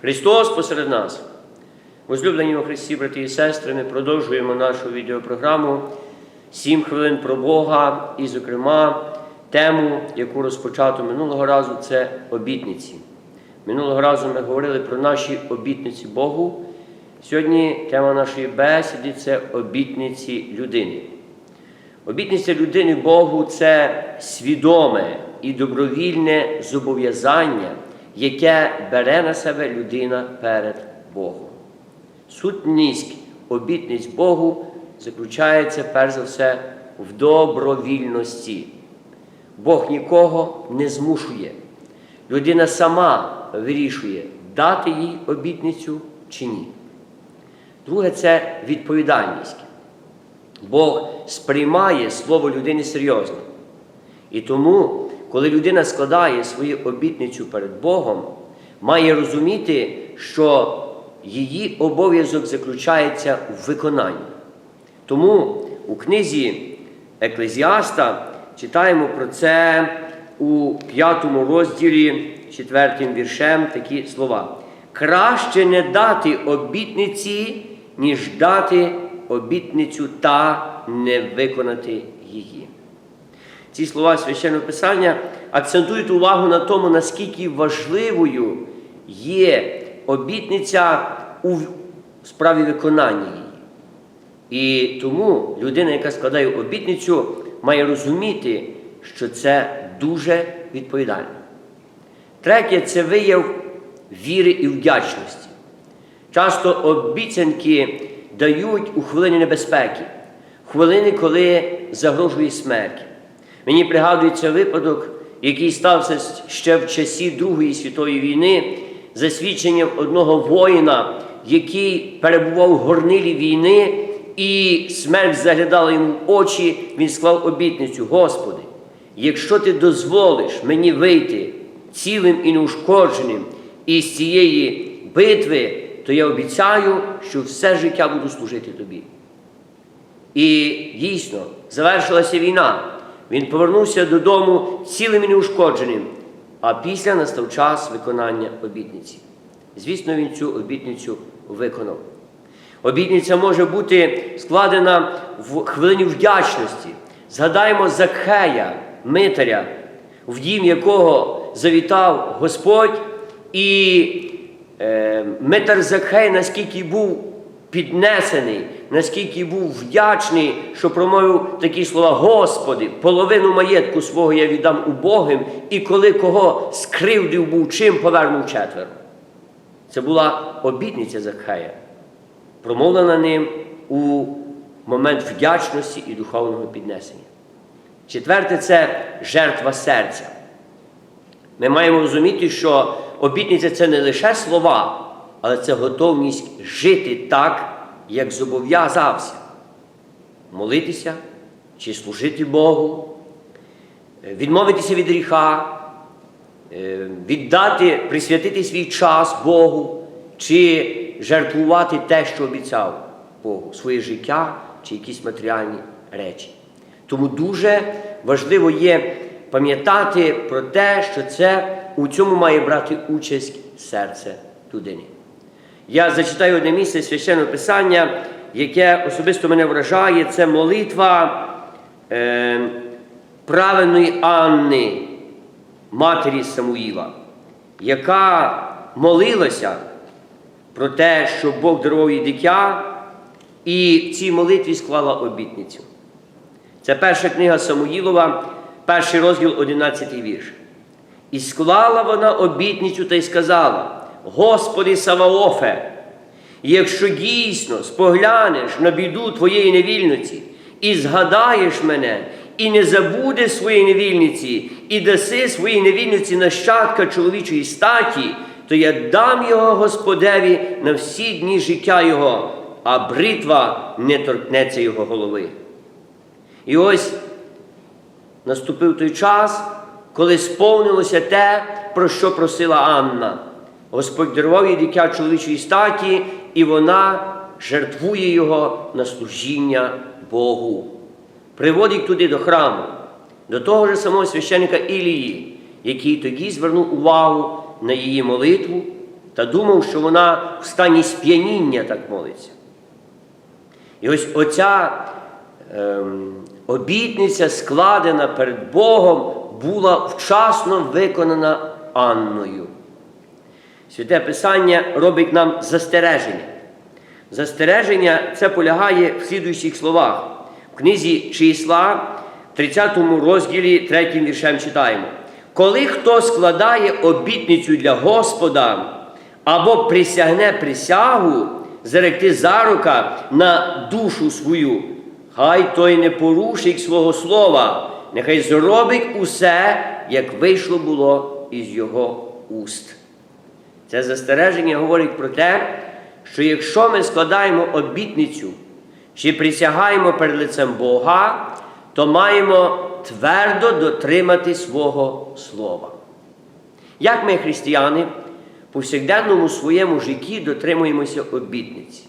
Христос посеред нас. Возлюблені у Христі, брати і сестри, ми продовжуємо нашу відеопрограму «Сім хвилин про Бога і, зокрема, тему, яку розпочато минулого разу, це обітниці. Минулого разу ми говорили про наші обітниці Богу. Сьогодні тема нашої бесіди це обітниці людини. Обітниця людини Богу це свідоме і добровільне зобов'язання, яке бере на себе людина перед Богом. Сутність обітниць Богу заключається перш за все в добровільності. Бог нікого не змушує. Людина сама вирішує, дати їй обітницю чи ні. Друге це відповідальність. Бог сприймає слово людини серйозно. І тому, коли людина складає свою обітницю перед Богом, має розуміти, що її обов'язок заключається в виконанні. Тому у книзі Еклезіаста читаємо про це у п'ятому розділі, четвертим віршем такі слова. Краще не дати обітниці, ніж дати обітницю та не виконати її. Ці слова священного Писання акцентують увагу на тому, наскільки важливою є обітниця у справі виконання її. І тому людина, яка складає обітницю, має розуміти, що це дуже відповідально. Третє це вияв віри і вдячності. Часто обіцянки дають у хвилині небезпеки, хвилини, коли загрожує смерть. Мені пригадується випадок, який стався ще в часі Другої світової війни, за свідченням одного воїна, який перебував в горнилі війни, і смерть заглядала йому в очі, він склав обітницю: Господи, якщо ти дозволиш мені вийти цілим і неушкодженим із цієї битви, то я обіцяю, що все життя буду служити тобі. І дійсно завершилася війна. Він повернувся додому цілим і неушкодженим, а після настав час виконання обітниці. Звісно, він цю обітницю виконав. Обітниця може бути складена в хвилині вдячності. Згадаємо Закхея, митаря, в дім якого завітав Господь, і е, митар Закхей, наскільки був піднесений, наскільки був вдячний, що промовив такі слова: Господи, половину маєтку свого я віддам убогим, і коли кого скривдив був чим, повернув четверо. Це була обітниця Закхея, промовлена ним у момент вдячності і духовного піднесення. Четверте це жертва серця. Ми маємо розуміти, що обітниця це не лише слова, але це готовність жити так, як зобов'язався. Молитися чи служити Богу, відмовитися від гріха, е, віддати, присвятити свій час Богу, чи жертвувати те, що обіцяв Богу, своє життя чи якісь матеріальні речі. Тому дуже важливо є пам'ятати про те, що це у цьому має брати участь серце людини. Я зачитаю одне місце священного Писання, яке особисто мене вражає, це молитва е, правильної Анни, матері Самуїла, яка молилася про те, що Бог дарував їй дитя, і в цій молитві склала обітницю. Це перша книга Самуїлова, перший розділ, 11 вірш. І склала вона обітницю та й сказала: Господи Саваофе, якщо дійсно споглянеш на біду твоєї невільниці, і згадаєш мене, і не забудеш своєї невільниці, і даси своїй невільниці нащадка чоловічої статі, то я дам його Господеві на всі дні життя Його, а бритва не торкнеться його голови. І ось наступив той час, коли сповнилося те, про що просила Анна. Господь дарував їй дитя чоловічої статі, і вона жертвує його на служіння Богу. Приводить туди до храму, до того ж самого священника Ілії, який тоді звернув увагу на її молитву та думав, що вона в стані сп'яніння так молиться. І ось оця ем, обітниця, складена перед Богом, була вчасно виконана Анною. Святе Писання робить нам застереження. Застереження це полягає в слідуючих словах. В книзі числа, 30 розділі, 3 віршем читаємо. Коли хто складає обітницю для Господа або присягне присягу, заректи зарука на душу свою, хай той не порушить свого слова, нехай зробить усе, як вийшло було із його уст. Це застереження говорить про те, що якщо ми складаємо обітницю чи присягаємо перед лицем Бога, то маємо твердо дотримати свого слова. Як ми, християни, в повсякденному своєму житті дотримуємося обітниці,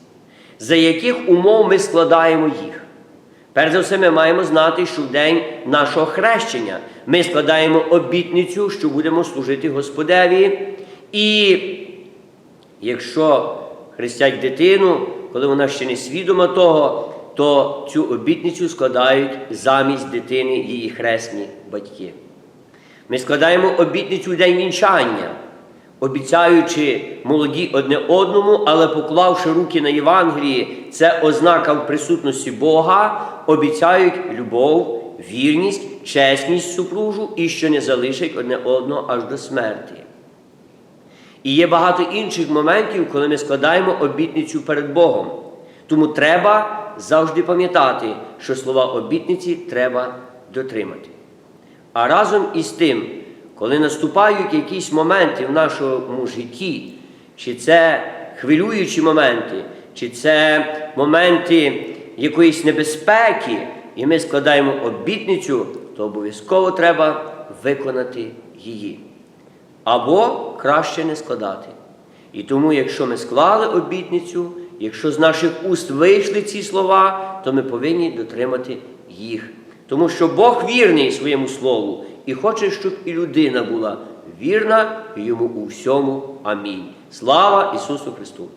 за яких умов ми складаємо їх. Перш за все, ми маємо знати, що в день нашого хрещення ми складаємо обітницю, що будемо служити Господеві. І якщо хрестять дитину, коли вона ще не свідома того, то цю обітницю складають замість дитини її хресні батьки. Ми складаємо обітницю в день вінчання, обіцяючи молоді одне одному, але поклавши руки на Євангелії, це ознака в присутності Бога, обіцяють любов, вірність, чесність супружу і що не залишать одне одного аж до смерті. І є багато інших моментів, коли ми складаємо обітницю перед Богом. Тому треба завжди пам'ятати, що слова обітниці треба дотримати. А разом із тим, коли наступають якісь моменти в нашому житті, чи це хвилюючі моменти, чи це моменти якоїсь небезпеки, і ми складаємо обітницю, то обов'язково треба виконати її. Або краще не складати. І тому, якщо ми склали обітницю, якщо з наших уст вийшли ці слова, то ми повинні дотримати їх. Тому що Бог вірний своєму слову і хоче, щоб і людина була вірна йому у всьому. Амінь. Слава Ісусу Христу!